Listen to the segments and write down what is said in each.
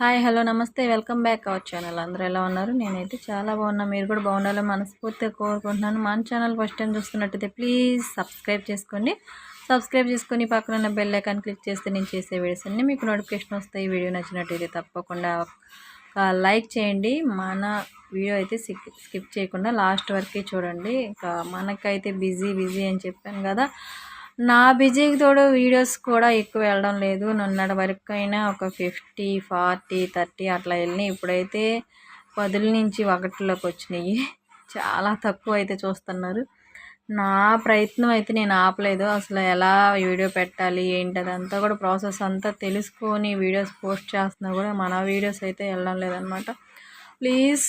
Hi hello నమస్తే. Welcome back our channel. అందరూ ఎలా ఉన్నారు? నేనైతే చాలా బాగున్నా. మీరు కూడా బాగుండాలని మనస్ఫూర్తిగా కోరుకుంటున్నాను. మన ఛానల్ ఫస్ట్ టైం చూస్తున్నట్టయితే ప్లీజ్ సబ్స్క్రైబ్ చేసుకోండి. సబ్స్క్రైబ్ చేసుకొని పక్కన ఉన్న బెల్ ఐకాన్ క్లిక్ చేస్తే నేను చేసే వీడియోస్ అన్నీ మీకు నోటిఫికేషన్ వస్తాయి. వీడియో నచ్చినట్టయితే తప్పకుండా లైక్ చేయండి. మన వీడియో అయితే స్కిప్ చేయకుండా లాస్ట్ వరకే చూడండి. ఇంకా మనకైతే బిజీ బిజీ అని చెప్పాను కదా. నా బిజీకి తోడు వీడియోస్ కూడా ఎక్కువ వెళ్ళడం లేదు. నిన్నటి వరకు అయినా ఒక ఫిఫ్టీ ఫార్టీ థర్టీ అట్లా వెళ్ళినాయి. ఇప్పుడైతే పదుల నుంచి ఒకటిలోకి వచ్చినాయి. చాలా తక్కువ అయితే చూస్తున్నారు. నా ప్రయత్నం అయితే నేను ఆపలేదు. అసలు ఎలా వీడియో పెట్టాలి ఏంటి అదంతా కూడా ప్రాసెస్ అంతా తెలుసుకొని వీడియోస్ పోస్ట్ చేస్తున్నా కూడా మన వీడియోస్ అయితే వెళ్ళడం లేదనమాట ప్లీజ్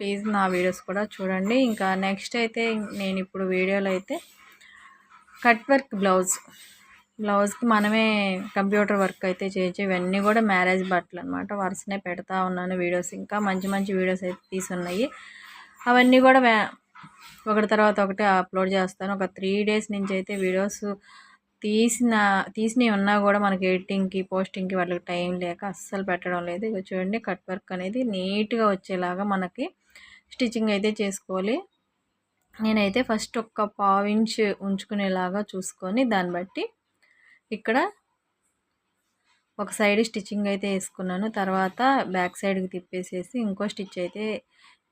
ప్లీజ్ నా వీడియోస్ కూడా చూడండి. ఇంకా నెక్స్ట్ అయితే నేను ఇప్పుడు వీడియోలో అయితే కట్ వర్క్ బ్లౌజ్. బ్లౌజ్కి మనమే కంప్యూటర్ వర్క్ అయితే చేయొచ్చు ఇవన్నీ కూడా మ్యారేజ్ బట్టలు అనమాట వరుసనే పెడతా ఉన్నాను వీడియోస్ ఇంకా. మంచి మంచి వీడియోస్ అయితే తీసున్నాయి. అవన్నీ కూడా ఒకటి తర్వాత ఒకటి అప్లోడ్ చేస్తాను. ఒక త్రీ డేస్ నుంచి అయితే వీడియోస్ తీసిన తీసినవి ఉన్నా కూడా మనకి ఎడిటింగ్కి పోస్టింగ్కి వాళ్ళకి టైం లేక అస్సలు పెట్టడం లేదు. ఇక చూడండి కట్ వర్క్ అనేది నీట్గా వచ్చేలాగా మనకి స్టిచ్చింగ్ అయితే చేసుకోవాలి. నేనైతే ఫస్ట్ ఒక పావించ్ ఉంచుకునేలాగా చూసుకొని దాన్ని బట్టి ఇక్కడ ఒక సైడ్ స్టిచ్చింగ్ అయితే వేసుకున్నాను. తర్వాత బ్యాక్ సైడ్కి తిప్పేసేసి ఇంకో స్టిచ్ అయితే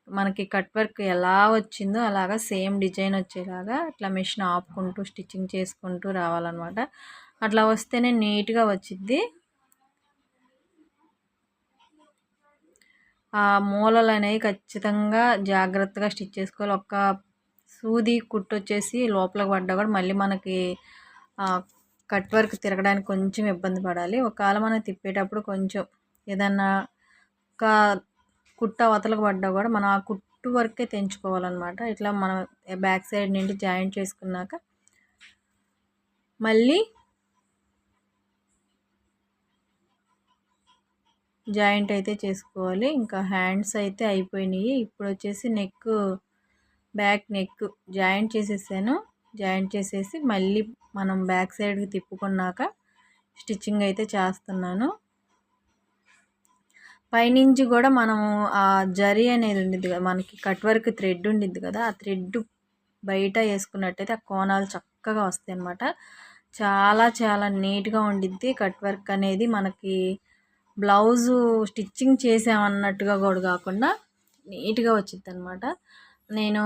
మనకి కట్ వర్క్ ఎలా వచ్చిందో అలాగా సేమ్ డిజైన్ వచ్చేలాగా ఇట్లా మిషన్ ఆపుకుంటూ స్టిచ్చింగ్ చేసుకుంటూ రావాలన్నమాట. అట్లా వస్తేనే నీట్గా వచ్చిద్ది. ఆ మూలలు అనేవి ఖచ్చితంగా జాగ్రత్తగా స్టిచ్ చేసుకోవాలి. ఒక్క సూది కుట్టు వచ్చేసి లోపలికి పడ్డా కూడా మళ్ళీ మనకి కట్ వర్క్ తిరగడానికి కొంచెం ఇబ్బంది పడాలి. ఒకవేళ మనం తిప్పేటప్పుడు కొంచెం ఏదన్నా ఒక కుట్ట అవతలకు పడ్డా కూడా మనం ఆ కుట్టు వర్కే తెంచుకోవాలన్నమాట. ఇట్లా మనం బ్యాక్ సైడ్ నుండి జాయింట్ చేసుకున్నాక మళ్ళీ జాయింట్ అయితే చేసుకోవాలి. ఇంకా హ్యాండ్స్ అయితే అయిపోయినాయి. ఇప్పుడు వచ్చేసి నెక్ బ్యాక్ నెక్ జాయింట్ చేసేసాను. జాయింట్ చేసేసి మళ్ళీ మనం బ్యాక్ సైడ్కి తిప్పుకున్నాక స్టిచ్చింగ్ అయితే చేస్తున్నాను. పైనుంచి కూడా మనము ఆ జరీ అనేది ఉండిద్ది కదా మనకి కట్ వర్క్ థ్రెడ్ ఉండిద్ది కదా ఆ థ్రెడ్ బయట వేసుకున్నట్టయితే ఆ కోణాలు చక్కగా వస్తాయి అన్నమాట చాలా చాలా నీట్గా ఉండిద్ది కట్ వర్క్ అనేది. మనకి బ్లౌజు స్టిచ్చింగ్ చేసామన్నట్టుగా కూడా కాకుండా నీట్గా వచ్చింది అనమాట నేను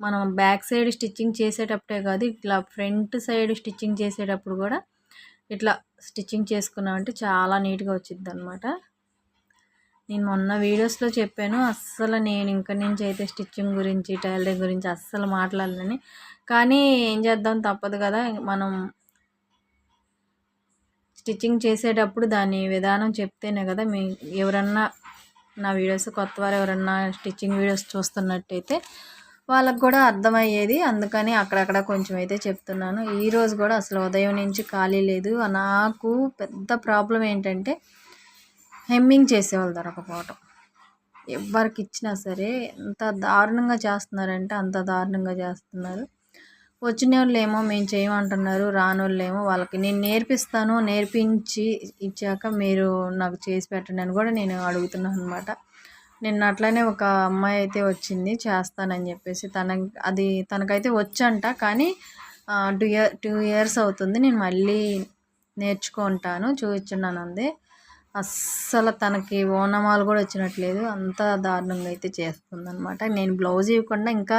మనం బ్యాక్ సైడ్ స్టిచ్చింగ్ చేసేటప్పుడే కాదు ఇట్లా ఫ్రంట్ సైడ్ స్టిచ్చింగ్ చేసేటప్పుడు కూడా ఇట్లా స్టిచ్చింగ్ చేసుకున్నామంటే చాలా నీట్గా వచ్చింది అనమాట నేను మొన్న వీడియోస్లో చెప్పాను అస్సలు నేను ఇంక నుంచి అయితే స్టిచ్చింగ్ గురించి టైలరింగ్ గురించి అస్సలు మాట్లాడాలని కానీ ఏం చేద్దాం తప్పదు కదా మనం స్టిచ్చింగ్ చేసేటప్పుడు దాని విధానం చెప్తేనే కదా మీ ఎవరన్నా నా వీడియోస్ కొత్త వారు ఎవరన్నా స్టిచ్చింగ్ వీడియోస్ చూస్తున్నట్టయితే వాళ్ళకు కూడా అర్థమయ్యేది. అందుకని అక్కడక్కడ కొంచెం అయితే చెప్తున్నాను. ఈరోజు కూడా అసలు ఉదయం నుంచి ఖాళీ లేదు. నాకు పెద్ద ప్రాబ్లం ఏంటంటే హెమ్మింగ్ చేసేవాళ్ళు దొరకపోవటం. ఎవరికి ఇచ్చినా సరే ఎంత దారుణంగా చేస్తున్నారంటే అంత దారుణంగా చేస్తున్నారు. వచ్చిన వాళ్ళు ఏమో మేము చేయమంటున్నారు రాని వాళ్ళు ఏమో వాళ్ళకి. నేను నేర్పిస్తాను నేర్పించి ఇచ్చాక మీరు నాకు చేసి పెట్టండి అని కూడా నేను అడుగుతున్నాను అనమాట నిన్న అట్లనే ఒక అమ్మాయి అయితే వచ్చింది చేస్తానని చెప్పేసి. తన అది తనకైతే వచ్చంట కానీ టూ ఇయర్ టూ ఇయర్స్ అవుతుంది. నేను మళ్ళీ నేర్చుకుంటాను చూపించున్నాను అంది అస్సలు తనకి ఓనమాలు కూడా వచ్చినట్లేదు. అంత దారుణంగా అయితే చేస్తుంది అనమాట నేను బ్లౌజ్ ఇవ్వకుండా ఇంకా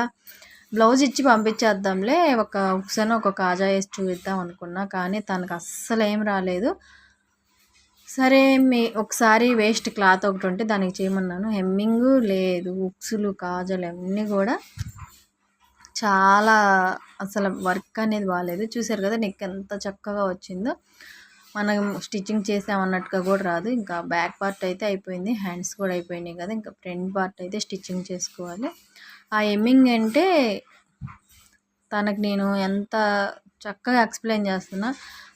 బ్లౌజ్ ఇచ్చి పంపించేద్దాంలే. ఒక ఒకసారి ఒక కాజా వేసి చూపిద్దాం అనుకున్నా కానీ తనకు అస్సలు ఏం రాలేదు. సరే మీ ఒకసారి వేస్ట్ క్లాత్ ఒకటి ఉంటే దానికి చేయమన్నాను. హెమ్మింగ్ లేదు ఉక్సులు కాజలు అన్నీ కూడా చాలా అసలు వర్క్ అనేది బాగాలేదు చూసారు కదా నెక్ ఎంత చక్కగా వచ్చిందో. మనం స్టిచ్చింగ్ చేసామన్నట్టుగా కూడా రాదు. ఇంకా బ్యాక్ పార్ట్ అయితే అయిపోయింది హ్యాండ్స్ కూడా అయిపోయినాయి కదా ఇంకా ఫ్రంట్ పార్ట్ అయితే స్టిచ్చింగ్ చేసుకోవాలి. ఆ ఎమ్మింగ్ అంటే తనకు నేను ఎంత చక్కగా ఎక్స్ప్లెయిన్ చేస్తున్నా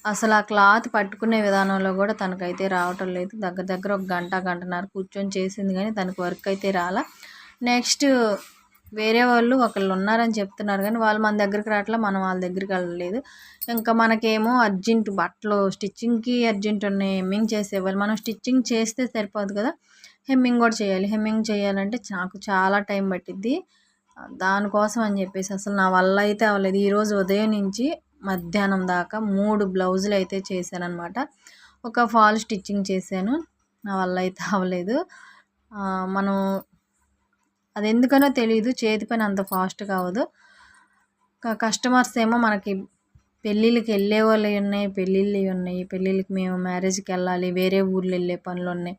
అసలు ఆ క్లాత్ పట్టుకునే విధానంలో కూడా తనకైతే రావటం లేదు. దగ్గర దగ్గర ఒక గంట గంటన్నర కూర్చొని చేసింది కానీ తనకు వర్క్ అయితే రాలా. నెక్స్ట్ వేరే వాళ్ళు ఒకళ్ళు ఉన్నారని చెప్తున్నారు కానీ వాళ్ళు మన దగ్గరికి రావట్లే మనం వాళ్ళ దగ్గరికి వెళ్ళలేదు. ఇంకా మనకేమో అర్జెంట్ బట్టలు స్టిచ్చింగ్కి అర్జెంట్ ఉన్నాయి. హెమ్మింగ్ చేసేవాళ్ళు మనం స్టిచ్చింగ్ చేస్తే సరిపోదు కదా. హెమ్మింగ్ కూడా చేయాలి. హెమ్మింగ్ చేయాలంటే నాకు చాలా టైం పట్టిద్ది. దానికోసం అని చెప్పేసి అసలు నా వల్ల అయితే అవ్వలేదు. ఈరోజు ఉదయం నుంచి మధ్యాహ్నం దాకా మూడు బ్లౌజులు అయితే చేశానమాట అనమాట ఒక ఫాల్ స్టిచ్చింగ్ చేశాను. నా వల్ల అయితే అవ్వలేదు. మనం అది ఎందుకనో తెలియదు చేతి పని అంత ఫాస్ట్గా అవ్వదు కస్టమర్స్ ఏమో మనకి పెళ్ళిళ్ళకి వెళ్ళే వాళ్ళవి ఉన్నాయి పెళ్ళిళ్ళవి ఉన్నాయి. పెళ్ళిళ్ళకి మేము మ్యారేజ్కి వెళ్ళాలి వేరే ఊర్లు వెళ్ళే పనులు ఉన్నాయి.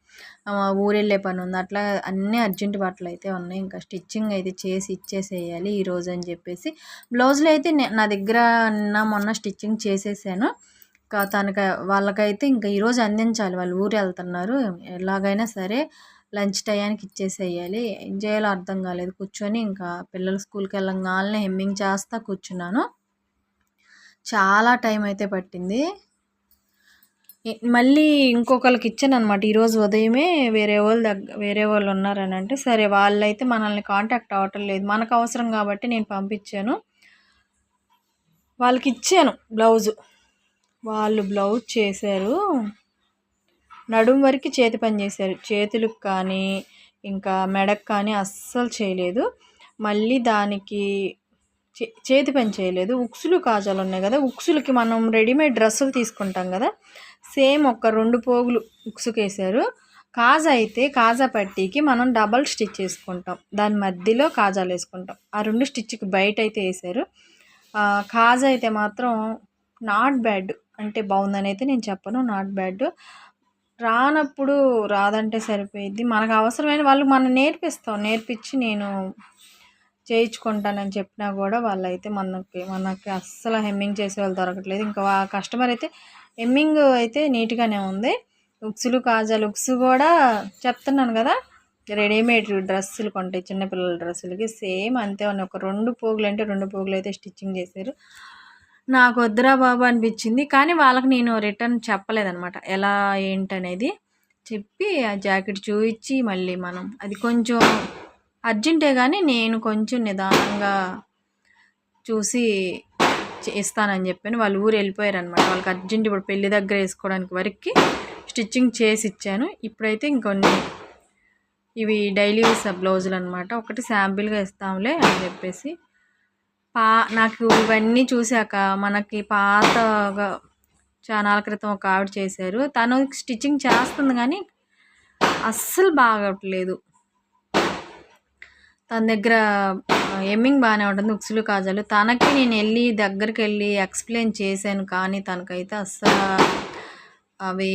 ఊరు వెళ్ళే పని ఉంది. అట్లా అన్నీ అర్జెంట్ బట్టలు అయితే ఉన్నాయి. ఇంకా స్టిచ్చింగ్ అయితే చేసి ఇచ్చేసేయాలి ఈరోజు అని చెప్పేసి. బ్లౌజులు అయితే నా దగ్గర నిన్న మొన్న స్టిచ్చింగ్ చేసేసాను. తనకి వాళ్ళకైతే ఇంకా ఈరోజు అందించాలి. వాళ్ళు ఊరు వెళ్తున్నారు. ఎలాగైనా సరే లంచ్ టయానికి ఇచ్చేసేయాలి. ఏం చేయాలో అర్థం కాలేదు. కూర్చొని ఇంకా పిల్లలు స్కూల్కి వెళ్ళంగానే హెమ్మింగ్ చేస్తా కూర్చున్నాను. చాలా టైం అయితే పట్టింది. మళ్ళీ ఇంకొకరికి ఇచ్చాను అనమాట ఈరోజు ఉదయమే వేరే వాళ్ళు దగ్గర వేరే వాళ్ళు ఉన్నారని అంటే సరే వాళ్ళైతే మనల్ని కాంటాక్ట్ అవ్వటం లేదు. మనకు అవసరం కాబట్టి నేను పంపించాను. వాళ్ళకి ఇచ్చాను బ్లౌజు. వాళ్ళు బ్లౌజ్ చేశారు. నడుం వరకు చేతి పని చేశారు. చేతులకు కానీ ఇంకా మెడకు కానీ అస్సలు చేయలేదు. మళ్ళీ దానికి చేతి పని చేయలేదు. ఉక్సులు కాజాలు ఉన్నాయి కదా ఉక్సులకి మనం రెడీమేడ్ డ్రెస్సులు తీసుకుంటాం కదా. సేమ్ ఒక రెండు పోగులు ఉక్సుకేసారు కాజా అయితే కాజా పట్టీకి మనం డబల్ స్టిచ్ వేసుకుంటాం దాని మధ్యలో కాజాలు వేసుకుంటాం. ఆ రెండు స్టిచ్కి బయట అయితే వేసారు కాజా అయితే మాత్రం నాట్ బ్యాడ్. అంటే బాగుందని అయితే నేను చెప్పను నాట్ బ్యాడ్. రానప్పుడు రాదంటే సరిపోయిద్ది. మనకు అవసరమైన వాళ్ళు మనం నేర్పిస్తాం. నేర్పించి నేను చేయించుకుంటానని చెప్పినా కూడా వాళ్ళైతే మనకి మనకి అస్సలు హెమ్మింగ్ చేసే వాళ్ళు దొరకట్లేదు. ఇంకా కస్టమర్ అయితే హెమ్మింగ్ అయితే నీట్గానే ఉంది. ఉక్సులు కాజాలు ఉక్స్ కూడా చెప్తున్నాను కదా రెడీమేడ్ డ్రెస్సులు కొంటాయి చిన్నపిల్లల డ్రెస్సులకి. సేమ్ అంతే ఉన్నాయి. ఒక రెండు పోగులు అంటే రెండు పోగులు అయితే స్టిచ్చింగ్ చేశారు. నాకు వద్దురా బాబు అనిపించింది. కానీ వాళ్ళకి నేను రిటర్న్ చెప్పలేదనమాట ఎలా ఏంటనేది చెప్పి ఆ జాకెట్ చూపించి మళ్ళీ మనం అది కొంచెం అర్జెంటే కానీ నేను కొంచెం నిదానంగా చూసి ఇస్తానని చెప్పాను. వాళ్ళు ఊరు వెళ్ళిపోయారు అనమాట వాళ్ళకి అర్జెంట్ ఇప్పుడు పెళ్ళి దగ్గర వేసుకోవడానికి వరకు స్టిచ్చింగ్ చేసి ఇచ్చాను. ఇప్పుడైతే ఇంకొన్ని ఇవి డైలీ యూస్ బ్లౌజులు అనమాట ఒకటి శాంపిల్గా ఇస్తాంలే అని చెప్పేసి పా నాకు ఇవన్నీ చూశాక మనకి పాతగా చాలా క్రితం ఒక ఆవిడ చేశారు. తను స్టిచ్చింగ్ చేస్తుంది కానీ అస్సలు బాగట్లేదు తన దగ్గర ఎమ్మింగ్ బాగానే ఉంటుంది ఉక్సులు కాజాలు. తనకి నేను వెళ్ళి దగ్గరికి వెళ్ళి ఎక్స్ప్లెయిన్ చేశాను కానీ తనకైతే అస్సలు అవి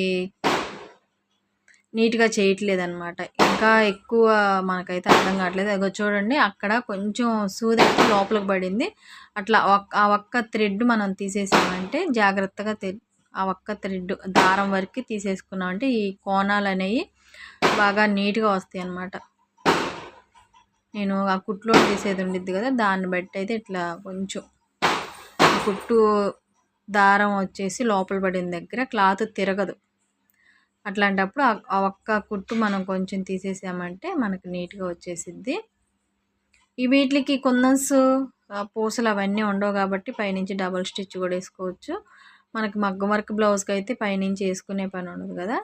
నీట్గా చేయట్లేదు అనమాట ఇంకా ఎక్కువ మనకైతే అర్థం కావట్లేదు. అదిగో చూడండి అక్కడ కొంచెం సూది అయితే లోపలికి పడింది. అట్లా ఆ ఒక్క థ్రెడ్ మనం తీసేసామంటే జాగ్రత్తగా ఆ ఒక్క థ్రెడ్ దారం వరకు తీసేసుకున్నామంటే ఈ కోణాలు అనేవి బాగా నీట్గా వస్తాయి అన్నమాట నేను ఆ కుట్లో చేసేది ఉండిద్ది కదా దాన్ని బట్టి అయితే ఇట్లా కొంచెం కుట్టు దారం వచ్చేసి లోపల పడిన దగ్గర క్లాత్ తిరగదు. అట్లాంటప్పుడు ఆ ఒక్క కుట్టు మనం కొంచెం తీసేసామంటే మనకు నీట్గా వచ్చేసిద్ది. ఈ వీటికి కుందన్స్ పూసలు అవన్నీ ఉండవు కాబట్టి పైనుంచి డబల్ స్టిచ్ కూడా వేసుకోవచ్చు. మనకి మగ్గం వర్క్ బ్లౌజ్కి అయితే పైనుంచి వేసుకునే పని ఉండదు కదా.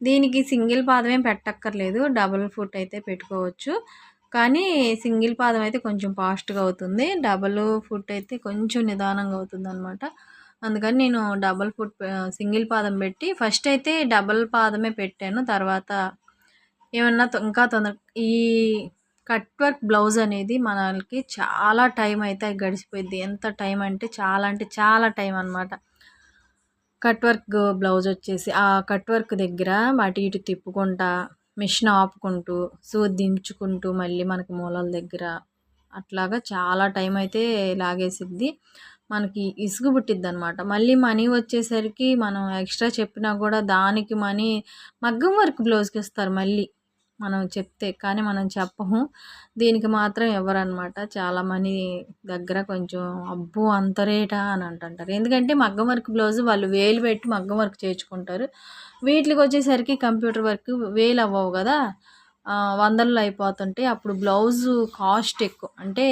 దీనికి సింగిల్ పాదమే పెట్టక్కర్లేదు డబుల్ ఫుట్ అయితే పెట్టుకోవచ్చు. కానీ సింగిల్ పాదం అయితే కొంచెం ఫాస్ట్గా అవుతుంది. డబల్ ఫుట్ అయితే కొంచెం నిదానంగా అవుతుంది అనమాట అందుకని నేను డబల్ ఫుట్ సింగిల్ పాదం పెట్టి ఫస్ట్ అయితే డబల్ పాదమే పెట్టాను. తర్వాత ఏమన్నా ఇంకా తొందర ఈ కట్ వర్క్ బ్లౌజ్ అనేది మనకి చాలా టైం అయితే గడిచిపోయింది ఎంత టైం అంటే చాలా అంటే చాలా టైం అనమాట కట్ వర్క్ బ్లౌజ్ వచ్చేసి ఆ కట్ వర్క్ దగ్గర అటు ఇటు తిప్పుకుంటా మిషన్ ఆపుకుంటూ సూది దించుకుంటూ మళ్ళీ మనకి మూలల దగ్గర అట్లాగా చాలా టైం అయితే లాగేసిద్ది. మనకి ఇసుగు పుట్టిద్ది అనమాట మళ్ళీ మనీ వచ్చేసరికి మనం ఎక్స్ట్రా చెప్పినా కూడా దానికి మనీ మగ్గం వర్క్ బ్లౌజ్కి ఇస్తారు మళ్ళీ మనం చెప్తే కానీ మనం చెప్పము. దీనికి మాత్రం ఎవరనమాట చాలా మనీ దగ్గర కొంచెం అబ్బో అంత రేటా అని అంటుంటారు. ఎందుకంటే మగ్గం వర్క్ బ్లౌజ్ వాళ్ళు వేలు పెట్టి మగ్గం వర్క్ చేర్చుకుంటారు. వీటికి వచ్చేసరికి కంప్యూటర్ వర్క్ వేలు అవ్వవు కదా. వందల్లో అయిపోతుంటే అప్పుడు బ్లౌజు కాస్ట్ ఎక్కువ అంటే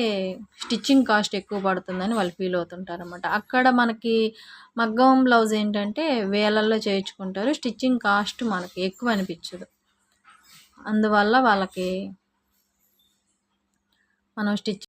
స్టిచ్చింగ్ కాస్ట్ ఎక్కువ పడుతుందని వాళ్ళు ఫీల్ అవుతుంటారు అనమాట అక్కడ మనకి మగ్గం బ్లౌజ్ ఏంటంటే వేలల్లో చేయించుకుంటారు స్టిచ్చింగ్ కాస్ట్ మనకి ఎక్కువ అనిపించదు. అందువల్ల వాళ్ళకి మనం స్టిచ్